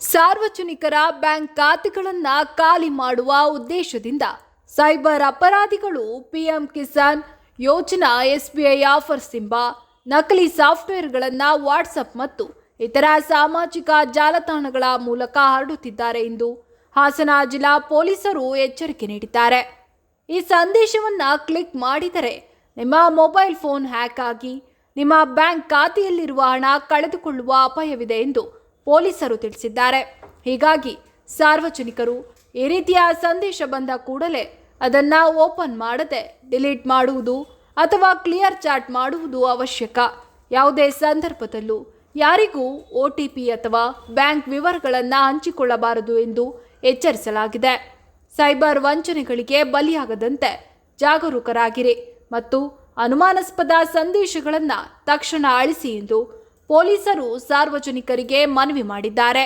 ಸಾರ್ವಜನಿಕರ ಬ್ಯಾಂಕ್ ಖಾತೆಗಳನ್ನು ಖಾಲಿ ಮಾಡುವ ಉದ್ದೇಶದಿಂದ ಸೈಬರ್ ಅಪರಾಧಿಗಳು ಪಿಎಂ ಕಿಸಾನ್ ಯೋಜನಾ ಎಸ್ಬಿಐ ಆಫರ್ಸ್ ಎಂಬ ನಕಲಿ ಸಾಫ್ಟ್ವೇರ್ಗಳನ್ನು ವಾಟ್ಸಪ್ ಮತ್ತು ಇತರ ಸಾಮಾಜಿಕ ಜಾಲತಾಣಗಳ ಮೂಲಕ ಹರಡುತ್ತಿದ್ದಾರೆ ಎಂದು ಹಾಸನ ಜಿಲ್ಲಾ ಪೊಲೀಸರು ಎಚ್ಚರಿಕೆ ನೀಡಿದ್ದಾರೆ. ಈ ಸಂದೇಶವನ್ನು ಕ್ಲಿಕ್ ಮಾಡಿದರೆ ನಿಮ್ಮ ಮೊಬೈಲ್ ಫೋನ್ ಹ್ಯಾಕ್ ಆಗಿ ನಿಮ್ಮ ಬ್ಯಾಂಕ್ ಖಾತೆಯಲ್ಲಿರುವ ಹಣ ಕಳೆದುಕೊಳ್ಳುವ ಅಪಾಯವಿದೆ ಎಂದು ಪೊಲೀಸರು ತಿಳಿಸಿದ್ದಾರೆ. ಹೀಗಾಗಿ ಸಾರ್ವಜನಿಕರು ಈ ರೀತಿಯ ಸಂದೇಶ ಬಂದ ಕೂಡಲೇ ಅದನ್ನ ಓಪನ್ ಮಾಡದೆ ಡಿಲೀಟ್ ಮಾಡುವುದು ಅಥವಾ ಕ್ಲಿಯರ್ ಚಾಟ್ ಮಾಡುವುದು ಅವಶ್ಯಕ. ಯಾವುದೇ ಸಂದರ್ಭದಲ್ಲೂ ಯಾರಿಗೂ ಒ ಟಿ ಪಿ ಅಥವಾ ಬ್ಯಾಂಕ್ ವಿವರಗಳನ್ನು ಹಂಚಿಕೊಳ್ಳಬಾರದು ಎಂದು ಎಚ್ಚರಿಸಲಾಗಿದೆ. ಸೈಬರ್ ವಂಚನೆಗಳಿಗೆ ಬಲಿಯಾಗದಂತೆ ಜಾಗರೂಕರಾಗಿರಿ ಮತ್ತು ಅನುಮಾನಾಸ್ಪದ ಸಂದೇಶಗಳನ್ನು ತಕ್ಷಣ ಅಳಿಸಿ ಎಂದು ಪೊಲೀಸರು ಸಾರ್ವಜನಿಕರಿಗೆ ಮನವಿ ಮಾಡಿದ್ದಾರೆ.